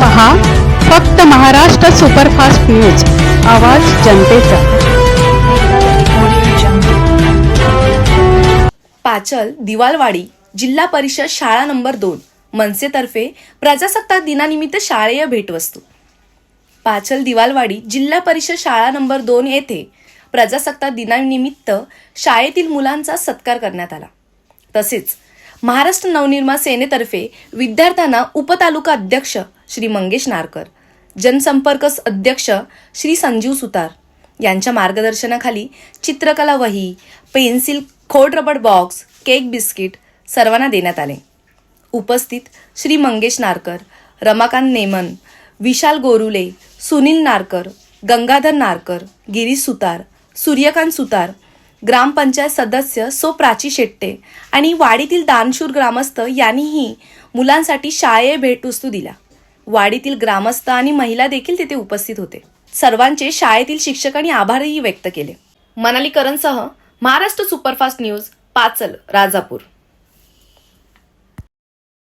पहा फक्त Maharashtra superfast news आवाज जनतेचा. पाचल दिवालवाडी जिल्हा परिषद शाळा नंबर दोन मनसेतर्फे प्रजासत्ताक दिनानिमित्त शाळेय भेटवस्तू. पाचल दिवालवाडी जिल्हा परिषद शाळा नंबर दोन येथे प्रजासत्ताक दिनानिमित्त शाळेतील मुलांचा सत्कार करण्यात आला. तसेच महाराष्ट्र नवनिर्माण सेनेतर्फे विद्यार्थ्यांना उपतालुका अध्यक्ष श्री मंगेश नारकर जनसंपर्क अध्यक्ष श्री संजीव सुतार यांच्या मार्गदर्शनाखाली चित्रकला वही पेन्सिल खोड रबर बॉक्स केक बिस्किट सर्वांना देण्यात आले. उपस्थित श्री मंगेश नारकर रमाकांत नेमन विशाल गोरुले सुनील नारकर गंगाधर नारकर गिरीश सुतार सूर्यकांत सुतार ग्रामपंचायत सदस्य सो प्राची शेट्टे आणि वाडीतील दानशूर ग्रामस्थ यांनीही मुलांसाठी शाळे भेटवस्तू दिल्या. वाडीतील ग्रामस्थ आणि महिला देखील तिथे उपस्थित होते. सर्वांचे शाळेतील शिक्षकांनी आभारही व्यक्त केले. मनाली करणसह महाराष्ट्र सुपरफास्ट न्यूज पाचल राजापूर.